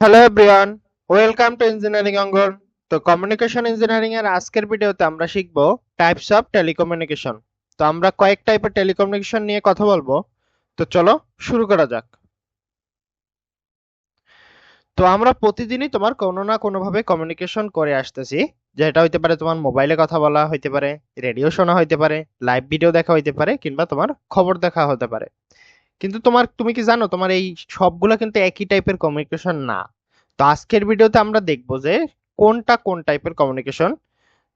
Hello everyone welcome to engineering Angan তো communication engineering এর আজকের ভিডিওতে আমরা শিখব টাইপস অফ টেলিকমিউনিকেশন তো আমরা কয়েক টাইপের টেলিকমিউনিকেশন নিয়ে কথা বলব। তো চলো শুরু করা যাক। তো আমরা প্রতিদিনই তোমার কোনো না কোনো ভাবে কমিউনিকেশন করে আসতেছি। যেটা হইতে পারে তোমার মোবাইলে কথা বলা হইতে পারে রেডিও শোনা হইতে পারে লাইভ ভিডিও দেখা হইতে পারে, কিংবা তোমার খবর দেখা হতে পারে। কিন্তু তোমার, তুমি কি জানো, তোমার এই সবগুলা কিন্তু একই টাইপের কমিউনিকেশন না। তো আজকের ভিডিওতে আমরা দেখব যে কোনটা কোন টাইপের কমিউনিকেশন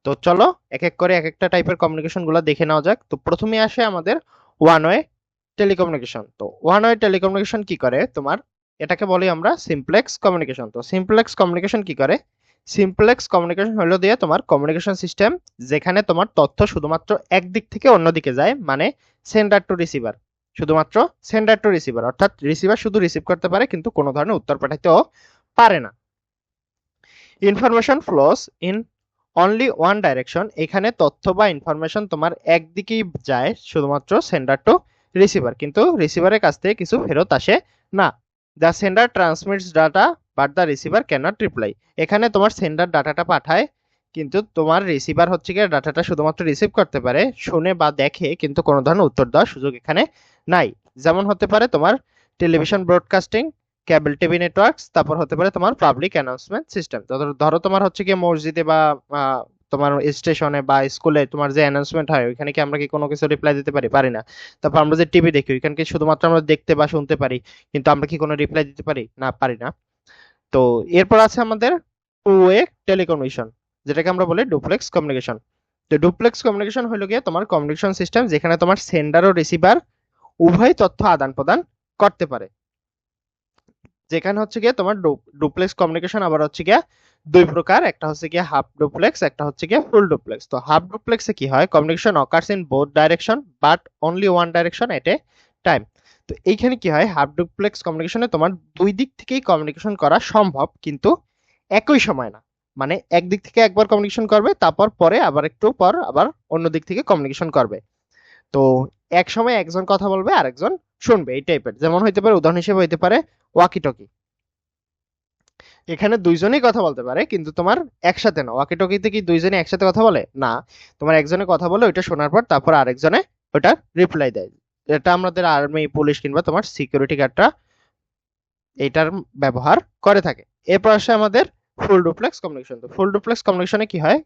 তো চলো এক এক করে এক একটা টাইপের কমিউনিকেশনগুলো দেখে নেওয়া যাক। তো প্রথমে আসে আমাদের ওয়ান ওয়ে টেলিকমিউনিকেশন তো ওয়ান ওয়ে টেলিকমিউনিকেশন কি করে? তোমার এটাকে বলি আমরা সিমপ্লেক্স কমিউনিকেশন তো সিমপ্লেক্স কমিউনিকেশন কি করে? সিমপ্লেক্স কমিউনিকেশন হলো দিয়ে তোমার কমিউনিকেশন সিস্টেম যেখানে তোমার তথ্য শুধুমাত্র একদিক থেকে অন্য দিকে যায় মানে সেন্ডার টু রিসিভার শুধুমাত্র সেন্ডার টু রিসিভার অর্থাৎ রিসিভার শুধু রিসিভ করতে পারে, কিন্তু কোনো ধরনের উত্তর পাঠাতেও পারে না। Information flows in only one direction এখানে তথ্য বা ইনফরমেশন তোমার একদিকেই যায় শুধুমাত্র সেন্ডার টু রিসিভার কিন্তু রিসিভারের কাছ থেকে কিছু ফেরত আসে না। The sender transmits data but the receiver cannot reply এখানে তোমার সেন্ডার ডাটাটা পাঠায় কিন্তু তোমার রিসিভার হচ্ছে গিয়ে ডাটাটা শুধুমাত্র রিসিভ করতে পারে, শুনে বা দেখে কিন্তু কোনো ধরনের উত্তর দেওয়ার সুযোগ এখানে নাই। যেমন হতে পারে তোমার television broadcasting cable TV networks তারপর হতে পারে তোমার পাবলিক অ্যানাউন্সমেন্ট সিস্টেম ধরো তোমার হচ্ছে কি মসজিদে বা তোমার স্টেশনে বা স্কুলে তোমার যে অ্যানাউন্সমেন্ট হয়, ওইখানে কি আমরা কি কোনো কিছু রিপ্লাই দিতে পারি? পারি না। তারপর আমরা যে টিভি দেখি, ওইখানে কি শুধুমাত্র আমরা দেখতে বা শুনতে পারি, কিন্তু আমরা কি কোনো রিপ্লাই দিতে পারি? না পারি না। তো এরপর আছে আমাদের ওয়ে টেলিকমিউনিকেশন যেটাকে আমরা বলি ডুপ্লেক্স কমিউনিকেশন তো ডুপ্লেক্স কমিউনিকেশন হলো গিয়ে তোমার কমিউনিকেশন সিস্টেম যেখানে তোমার সেন্ডার ও রিসিভার উভয় তথ্য আদান প্রদান করতে পারে। যেখানে হচ্ছে গিয়ে তোমার ডুপ্লেক্স কমিউনিকেশন আবার হচ্ছে গিয়ে দুই প্রকার, একটা হচ্ছে গিয়ে হাফ ডুপ্লেক্স একটা হচ্ছে গিয়ে ফুল ডুপ্লেক্স তো হাফ ডুপ্লেক্সে কি হয়? Communication occurs in both direction but only one direction at a time তো এইখানে কি হয়? হাফ ডুপ্লেক্স কমিউনিকেশনে তোমার দুই দিক থেকেই কমিউনিকেশন করা সম্ভব, কিন্তু একই সময় না। মানে একদিক থেকে একবার কমিউনিকেশন করবে, তারপর পরে আবার একটু পর আবার অন্য দিক থেকে কমিউনিকেশন করবে। তো এক সময় একজন কথা বলবে, আরেকজন শুনবে, এই টাইপের যেমন হইতে পারে, উদাহরণ হিসেবে হইতে পারে ওয়াকি টকি এখানে দুইজনেই কথা বলতে পারে, কিন্তু তোমার একসাথে না। ওয়াকি টকিতে কি দুইজনে একসাথে কথা বলে? না। তোমার একজনে কথা বলে, ওইটা শোনার পর তারপর আরেকজনে ওটা রিপ্লাই দেয়। এটা আমাদের আর্মি পুলিশ কিংবা তোমার সিকিউরিটি গার্ডরা এটার ব্যবহার করে থাকে। এরপর আসে আমাদের ফুল ডুপ্লেক্স কমিউনিকেশন। তো ফুল ডুপ্লেক্স কমিউনিকেশনে কি হয়?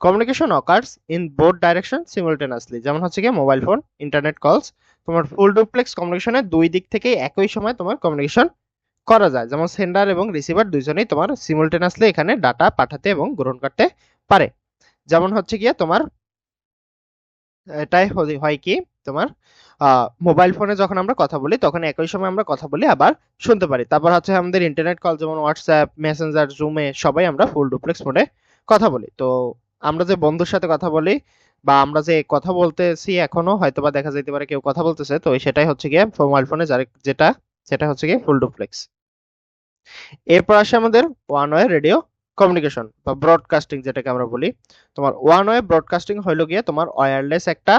Communication occurs in both direction simultaneously যেমন হচ্ছে কি মোবাইল ফোন ইন্টারনেট কলস তোমার ফুল ডুপ্লেক্স কমিউনিকেশনে দুই দিক থেকে একই সময় তোমার কমিউনিকেশন করা যায়। যেমন সেন্ডার এবং রিসিভার দুইজনেই তোমার সিমুলটেনাসলি এখানে ডাটা পাঠাতে এবং গ্রহণ করতে পারে। যেমন হচ্ছে গিয়ে তোমার, এটাই হয় কি? তোমার মোবাইল ফোনে যখন আমরা কথা বলি, তখন একই সময় আমরা কথা বলি, আবার শুনতে পারি। তারপর হচ্ছে আমাদের ইন্টারনেট কল যেমন হোয়াটসঅ্যাপ মেসেঞ্জার জুমে সবাই আমরা ফুল ডুপ্লেক্স ফোনে কথা বলি। তো আমরা যে বন্ধুর সাথে কথা বলি, বা আমরা যে কথা বলতেছি এখনও, হয়তোবা দেখা যেতে পারে কেউ কথা বলতেছে, তো সেটাই হচ্ছে গিয়ে মোবাইল ফোনে যেটা, সেটা হচ্ছে গিয়ে ফুল ডুপ্লেক্স এরপর আসে আমাদের ওয়ান ওয়ে রেডিও কমিউনিকেশন বা ব্রডকাস্টিং যেটাকে আমরা বলি। তোমার ওয়ান ওয়ে ব্রডকাস্টিং হইল গিয়ে তোমার ওয়্যারলেস একটা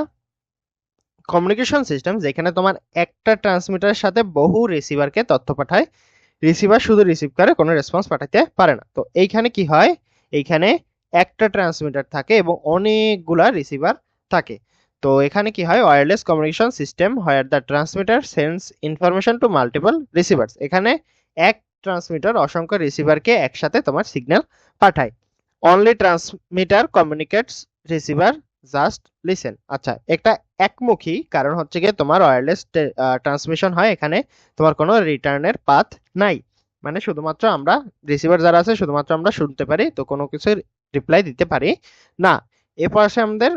কমিউনিকেশন সিস্টেম যেখানে তোমার একটা ট্রান্সমিটারের সাথে বহু রিসিভারকে তথ্য পাঠায়। রিসিভার শুধু রিসিভ করে, কোনো রেসপন্স পাঠাতে পারে না। তো এইখানে কি হয়? এইখানে একটা ট্রান্সমিটার থাকে এবং অনেকগুলা রিসিভার থাকে। তো এখানে কি হয়? Wireless communication system where the transmitter sends information to multiple receivers এখানে এক ট্রান্সমিটার অসংখ্য রিসিভারকে একসাথে তোমার সিগন্যাল পাঠায়। Only transmitter communicates receiver just listen আচ্ছা একটা একমুখী কারণ হচ্ছে গিয়ে তোমার ওয়্যারলেস ট্রান্সমিশন হয় এখানে, তোমার কোনো রিটার্নের পাথ নাই। মানে শুধুমাত্র আমরা রিসিভার যারা আছে, শুধুমাত্র আমরা শুনতে পারি, তো কোনো কিছুর রিপ্লাই দিতে পারি না। এরপর আসে আমাদের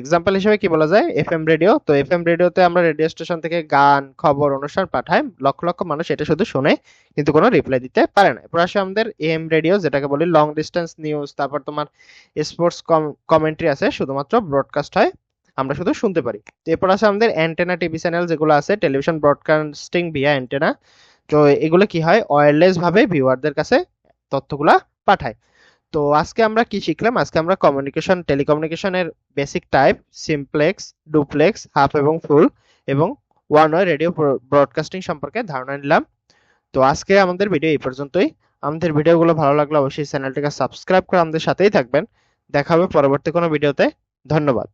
এক্সাম্পল হিসেবে কি বলা যায়? এফএম রেডিও তো এফএম রেডিওতে আমরা রেডিও স্টেশন থেকে গান, খবর, অনুষ্ঠান পাঠাই। লক্ষ লক্ষ মানুষ এটা শুধু শুনে, কিন্তু কোনো রিপ্লাই দিতে পারে না। এরপর আসে আমাদের এএম রেডিও যেটাকে বলি লং ডিস্টেন্স নিউজ তারপর তোমার স্পোর্টস কমেন্ট্রি আছে, শুধুমাত্র ব্রডকাস্ট হয়, আমরা শুধু শুনতে পারি। তো এরপর আছে আমাদের অ্যান্টেনা টিভি চ্যানেল যেগুলো আছে টেলিভিশন ব্রডকাস্টিং ভিয়া অ্যান্টেনা তো এগুলো কি হয়? ওয়্যারলেস ভাবে ভিউয়ারদের কাছে তথ্যগুলা পাঠায়। তো আজকে আমরা কি শিখলাম? আজকে আমরা communication টেলিকমিউনিকেশনের basic type simplex duplex half এবং ফুল এবং ওয়ান ওয়ে রেডিও ব্রডকাস্টিং সম্পর্কে ধারণা নিলাম। তো আজকে আমাদের ভিডিও এই পর্যন্তই। আমাদের ভিডিওগুলো ভালো লাগলে অবশ্যই চ্যানেলটিকে সাবস্ক্রাইব করে আমাদের সাথেই থাকবেন। দেখা হবে পরবর্তী কোনো ভিডিওতে ধন্যবাদ।